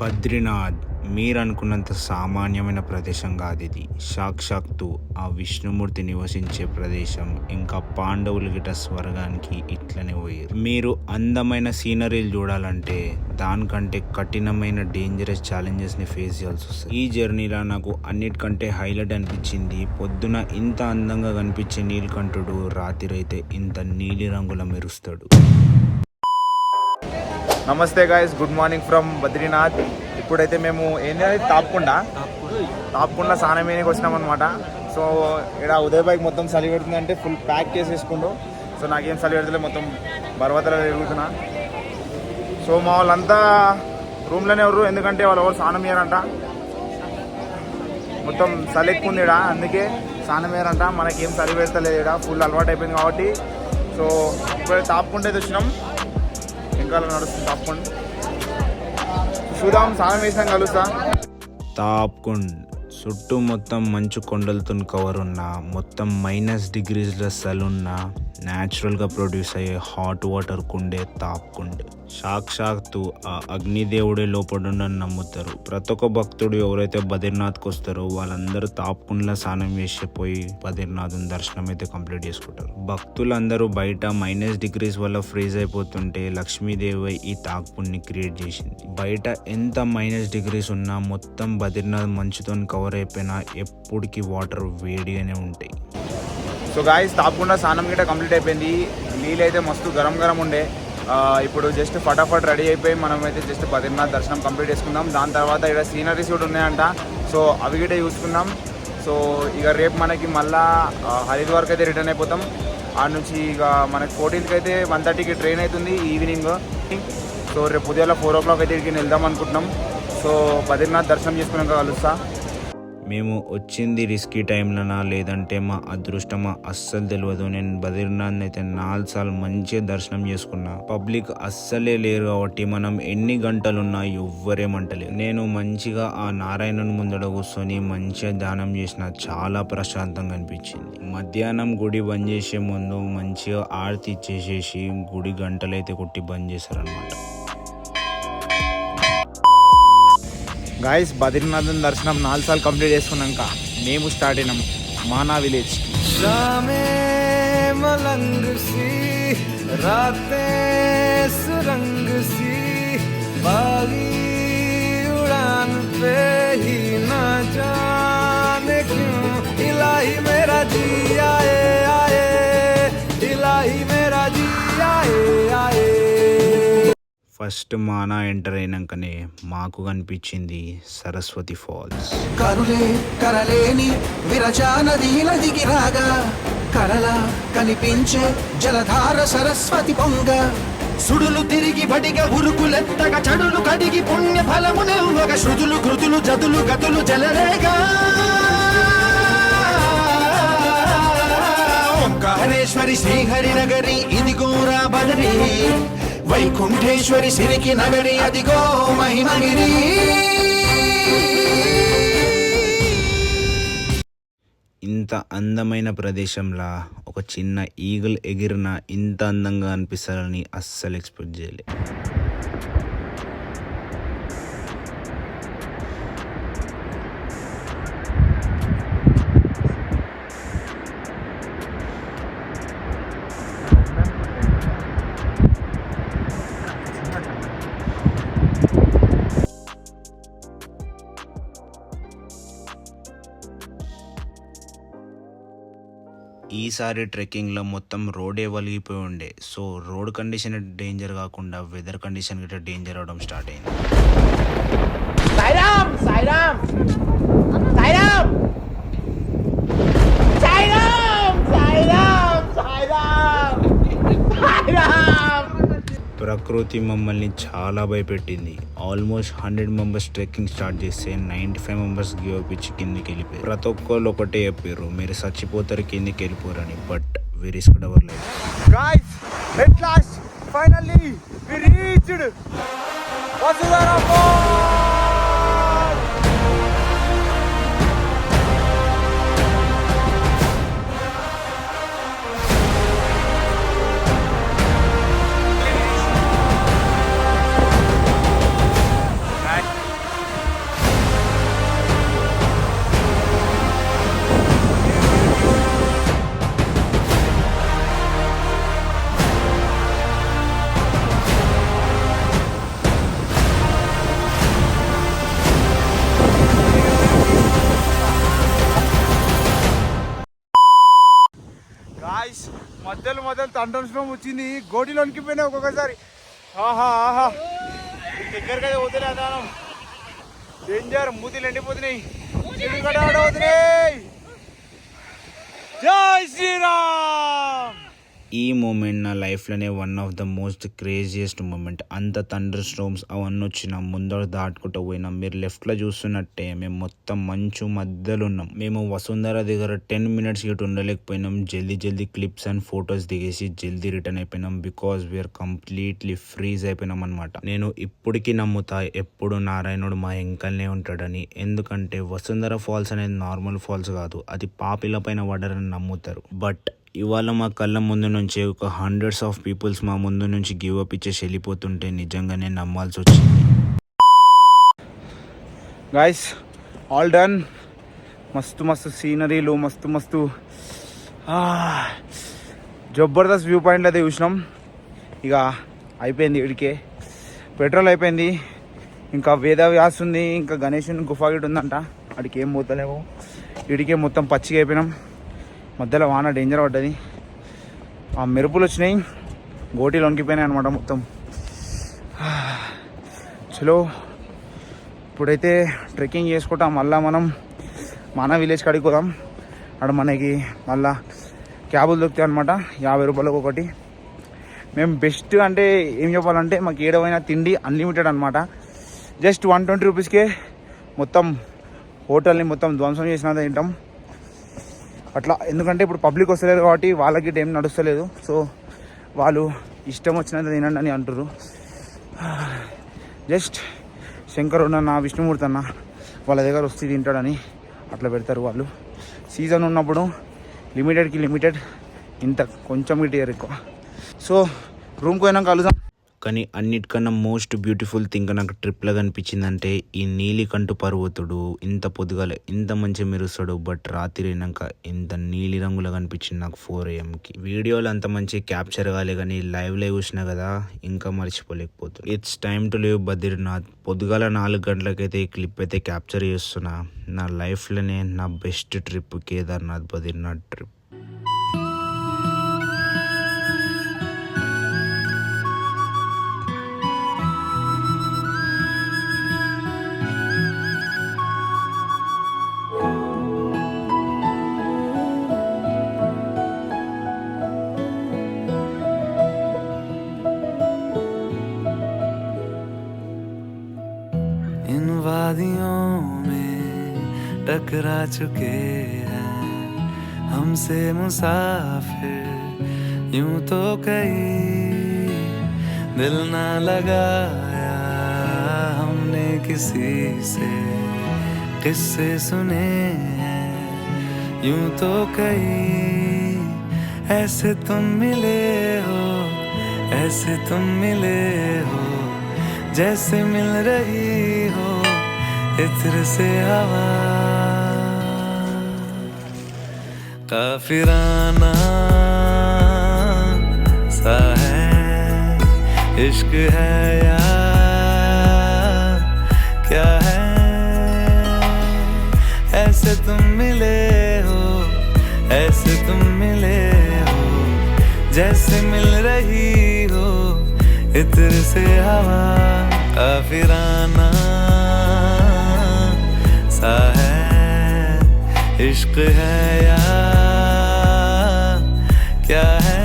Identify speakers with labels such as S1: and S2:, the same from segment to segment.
S1: బద్రీనాథ్ మీరనుకున్నంత సామాన్యమైన ప్రదేశం కాదు ఇది సాక్షాత్తు ఆ విష్ణుమూర్తి నివసించే ప్రదేశం ఇంకా పాండవులు గిట స్వర్గానికి ఇట్లనే పోయారు మీరు అందమైన సీనరీలు చూడాలంటే దానికంటే కఠినమైన డేంజరస్ ఛాలెంజెస్ని ఫేస్ చేయాల్సి వస్తుంది. ఈ జర్నీలో నాకు అన్నిటికంటే హైలైట్ అనిపించింది. పొద్దున ఇంత అందంగా కనిపించే నీలకంఠుడు రాత్రి అయితే ఇంత నీలి రంగుల మెరుస్తాడు.
S2: నమస్తే guys good morning from Badrinath. ఇప్పుడైతే మేము ఏంటంటే తాపకుండా. తాపకుండా స్నానం వచ్చినాం అనమాట సో ఇక్కడ ఉదయ్ బైక్ మొత్తం చలి పెడుతుందంటే ఫుల్ ప్యాక్ చేసేసుకుంటూ సో నాకేం చలి పెడతలే మొత్తం పర్వతాలు తిరుగుతున్నా. సో మా వాళ్ళంతా రూమ్లోనే ఎవరు ఎందుకంటే వాళ్ళు ఎవరు స్నానం చేయరంట. మొత్తం చలి ఎక్కువ ఉంది ఈడ అందుకే స్నానం చేయరంట. మనకేం చలి పెడతలేదు ఇక్కడ ఫుల్ అలవాటు అయిపోయింది కాబట్టి. సో ఇప్పుడు తాపకుండా అయితే వచ్చినాం. వెనకాల నడుస్తుంది. తప్పకుండా చూద్దాం స్నానం వేసినాం కలుస్తా
S1: తాప్కుండ్. చుట్టూ మొత్తం మంచు కొండలతో కవర్ ఉన్న మొత్తం మైనస్ డిగ్రీస్ల సలున్న న్యాచురల్గా ప్రొడ్యూస్ అయ్యే హాట్ వాటర్ కుండే తాప్కుండ్ సాక్షాత్తు ఆ అగ్నిదేవుడే లోపడుండని నమ్ముతారు. ప్రతి ఒక్క భక్తుడు ఎవరైతే బద్రీనాథ్కి వస్తారో వాళ్ళందరూ తాప్కుండ్ల స్నానం చేసి పోయి బద్రీనాథ్ దర్శనం అయితే కంప్లీట్ చేసుకుంటారు. భక్తులందరూ బయట మైనస్ డిగ్రీస్ వల్ల ఫ్రీజ్ అయిపోతుంటే లక్ష్మీదేవి ఈ తాపుని క్రియేట్ చేసింది. బయట ఎంత మైనస్ డిగ్రీస్ ఉన్నా మొత్తం బద్రీనాథ్ మంచుతో కవర్ అయిపోయినా ఎప్పటికీ వాటర్ వేడిగానే ఉంటాయి.
S2: సో గాయస్ తాపకుండా స్నానం గిట్ట కంప్లీట్ అయిపోయింది. నీళ్ళు అయితే మస్తు గరం గరం ఉండే. ఇప్పుడు జస్ట్ ఫటాఫట్ రెడీ అయిపోయి మనం అయితే జస్ట్ బద్రీనాథ్ దర్శనం కంప్లీట్ చేసుకుందాం. దాని తర్వాత ఇక్కడ సీనరీస్ కూడా ఉన్నాయంట. సో అవి గిట్ట చూసుకుందాం. సో ఇక రేపు మనకి మళ్ళా హరిద్వార్కి అయితే రిటర్న్ అయిపోతాం. ఆ నుంచి ఇక మనకి ఫోర్టీన్త్కి అయితే వన్ థర్టీకి ట్రైన్ అవుతుంది ఈవినింగ్ సో రేపు ఉదయాల ఫోర్ ఓ క్లాక్ అయితే ఇక్కడికి వెళ్దాం అనుకుంటున్నాం. సో బద్రీనాథ్ దర్శనం చేసుకున్నాక కలుస్తా.
S1: మేము వచ్చింది రిస్కీ టైంలోనా లేదంటే మా అదృష్టమా? అస్సలు తెలియదు నేను బద్రీనాథ్ అయితే నాలుగు సార్లు మంచిగా దర్శనం చేసుకున్నా. పబ్లిక్ అస్సలే లేరు కాబట్టి మనం ఎన్ని గంటలున్నా ఎవ్వరేమంటలేదు నేను మంచిగా ఆ నారాయణుని ముందడ కూర్చొని మంచిగా ధ్యానం చేసిన చాలా ప్రశాంతంగా అనిపించింది. మధ్యాహ్నం గుడి బంద్ చేసే ముందు మంచిగా ఆరతి ఇచ్చేసేసి గుడి గంటలైతే కొట్టి బంద్ చేశారనమాట
S2: గాయస్ బద్రీనాథన్ దర్శనం నాలుగు సార్లు కంప్లీట్ చేసుకున్నాక మేము స్టార్ట్ అయినాం మానా విలేజ్
S3: మలంగ్ సి రాతే సి
S1: ఫస్ట్ మానా ఎంటర్ అయినాకనే మాకు కనిపించింది సరస్వతి ఫాల్స్.
S4: కరులే కరలేని విరచానది నదికి రాగా కరల కనిపించే జలధార సరస్వతి పొంగ. సుడులు తిరిగి బడిగ ఉరుకులెత్తగ చడులు కడిగి పుణ్య ఫలము నెవ్వగ శృతులు కృతులు జతులు గతులు జలరేగా. ఓంకారేశ్వరి శ్రీహరి నగరి ఇదిగోరా బదరి. వైకుంఠేశ్వరి సిరికి నగరి అదిగో మహిమగిరి
S1: ఇంత అందమైన ప్రదేశంలా ఒక చిన్న ఈగల్ ఎగిరిన ఇంత అందంగా అనిపిస్తారని అస్సలు ఎక్స్పెక్ట్ చేయలే ఈసారి ట్రెక్కింగ్లో మొత్తం రోడే వలిగిపోయి ఉండే. సో రోడ్ కండిషన్ డేంజర్ కాకుండా వెదర్ కండిషన్ గిట్ట డేంజర్ అవడం స్టార్ట్ అయింది.
S5: సాయిరామ్ సాయిరామ్ సాయిరామ్ సాయిరామ్ సాయిరామ్ సాయిరామ్
S1: ప్రకృతి మమ్మల్ని చాలా భయపెట్టింది. Almost hundred members trekking start చేస్తే ninety five members give up ఇచ్చి కిందికి వెళ్ళిపోయారు. ప్రతి ఒక్కళ్ళు ఒకటే చెప్పారు మీరు చచ్చిపోతారు కిందికి వెళ్ళిపోరని. But we risk our life
S2: at last finally we reached Vasudhara బద్దలు తండ్రం వచ్చింది. గోటిలోనికి పోయినా ఒక్కొక్కసారి. ఆహా ఆహా. దగ్గరగా అయితే వదిలే అదానం డేంజర్ మూతిలు ఎండిపోతున్నాయి. జై శ్రీరామ్!
S1: ఈ మూమెంట్ నా లైఫ్లోనే one of the most craziest moment అంత థండర్ స్టోమ్స్ అవన్నీ వచ్చిన ముందర దాటుకుంటూ పోయినాం మీరు లెఫ్ట్లో చూస్తున్నట్టే మేము మొత్తం మంచు మధ్యలో ఉన్నాం. మేము వసుంధర దగ్గర టెన్ మినిట్స్ ఇటు ఉండలేకపోయినాం. జల్దీ జల్దీ క్లిప్స్ అండ్ ఫొటోస్ దిగేసి జల్దీ రిటర్న్ అయిపోయినాం బికాస్ వీఆర్ కంప్లీట్లీ ఫ్రీజ్ అయిపోయినాం అనమాట నేను ఇప్పటికీ నమ్ముతా ఎప్పుడు నారాయణుడు మా ఎంకల్నే ఉంటాడని. ఎందుకంటే వసుంధర ఫాల్స్ అనేది నార్మల్ ఫాల్స్ కాదు. అది పాపిల పైన పడరని నమ్ముతారు. బట్ ఇవాళ మా కళ్ళ ముందు నుంచి ఒక హండ్రెడ్స్ ఆఫ్ పీపుల్స్ మా ముందు నుంచి గివ్ అప్ ఇచ్చేసి వెళ్ళిపోతుంటే నిజంగానే నమ్మాల్సి వచ్చింది.
S2: గాయస్ ఆల్ డన్ మస్తు మస్తు సీనరీలు మస్తు మస్తు జబర్దస్త్ వ్యూ పాయింట్ అయితే చూసినాం. ఇక అయిపోయింది ఇడికే. పెట్రోల్ అయిపోయింది. ఇంకా వేదవ్యాస్ ఉంది ఇంకా గణేషుని గుఫా గిట్ ఉందంట. అడికి ఏం పోతలేవు. ఇడికే మొత్తం పచ్చిగా అయిపోయినాం. మధ్యలో వాన డేంజర్ పడ్డది. ఆ మెరుపులు వచ్చినాయి. గోటీలు వణికిపోయినాయి అనమాట మొత్తం. చలో ఇప్పుడైతే ట్రెక్కింగ్ చేసుకుంటాం మళ్ళీ మనం మన విలేజ్ కాడికి పోదాం. అక్కడ మనకి మళ్ళా క్యాబులు దొరుకుతాయి అనమాట యాభై రూపాయలకు ఒకటి. మేము బెస్ట్ అంటే ఏం చెప్పాలంటే మాకు ఏడవైనా తిండి అన్లిమిటెడ్ అనమాట జస్ట్ వన్ ట్వంటీ రూపీస్కే మొత్తం హోటల్ని మొత్తం ధ్వంసం చేసినంత తింటాం. అట్లా ఎందుకంటే ఇప్పుడు పబ్లిక్ వస్తలేదు కాబట్టి వాళ్ళకి ఏం నడుస్తలేదు. సో వాళ్ళు ఇష్టం వచ్చినంత తినండి అని అంటారు జస్ట్ శంకర్ అన్న విష్ణుమూర్తి అన్న వాళ్ళ దగ్గర వస్తే తింటాడని అట్లా పెడతారు వాళ్ళు. సీజన్ ఉన్నప్పుడు లిమిటెడ్కి లిమిటెడ్ ఇంత కొంచెం ఇటు ఎక్కువ. సో రూమ్కి పోయినాక కలుద్దాం
S1: కానీ అన్నిటికన్నా మోస్ట్ బ్యూటిఫుల్ థింగ్ నాకు ట్రిప్లో కనిపించిందంటే ఈ నీలికంటు పర్వతుడు ఇంత పొద్దుగాల ఇంత మంచి మెరుస్తాడు బట్ రాత్రి అయినాక ఇంత నీలి రంగులో కనిపించింది నాకు ఫోర్ ఏఎంకి వీడియోలు అంత మంచి క్యాప్చర్ కాలే కానీ లైవ్లో చూసినా కదా ఇంకా మర్చిపోలేకపోతుంది it's time to leave Badrinath. పొద్దుగాల నాలుగు గంటలకైతే ఈ క్లిప్ అయితే క్యాప్చర్ చేస్తున్నా. నా లైఫ్లోనే నా best trip
S3: Kedarnath Badrinath trip. टकरा चुके हैं हमसे मुसाफिर, यूँ तो कई दिल ना लगाया हमने किसी से। किस्से सुने हैं, यूँ तो कई ऐसे तुम मिले हो, ऐसे तुम मिले हो, जैसे मिल रही हो, इत्र से हवा। काफिराना सा है, इश्क है या क्या है? ऐसे तुम मिले हो, ऐसे तुम मिले हो, जैसे मिल रही हो, इत्र से हवा काफिराना सा है, इश्क है या क्या है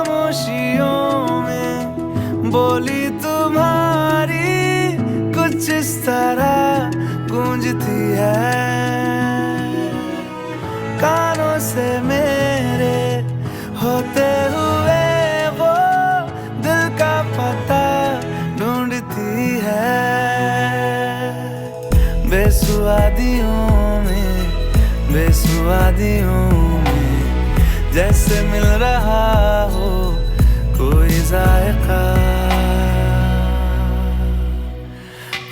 S3: खामोशियों में बोली तुम्हारी कुछ इस तरह गूंजती है। कानों से मेरे होते हुए वो दिल का पता ढूंढती है। बेसुआदियों में बेसुआदियों में जैसे मिल रहा हो कोई जायका।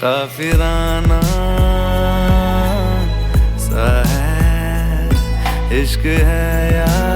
S3: काफिराना इश्क है यार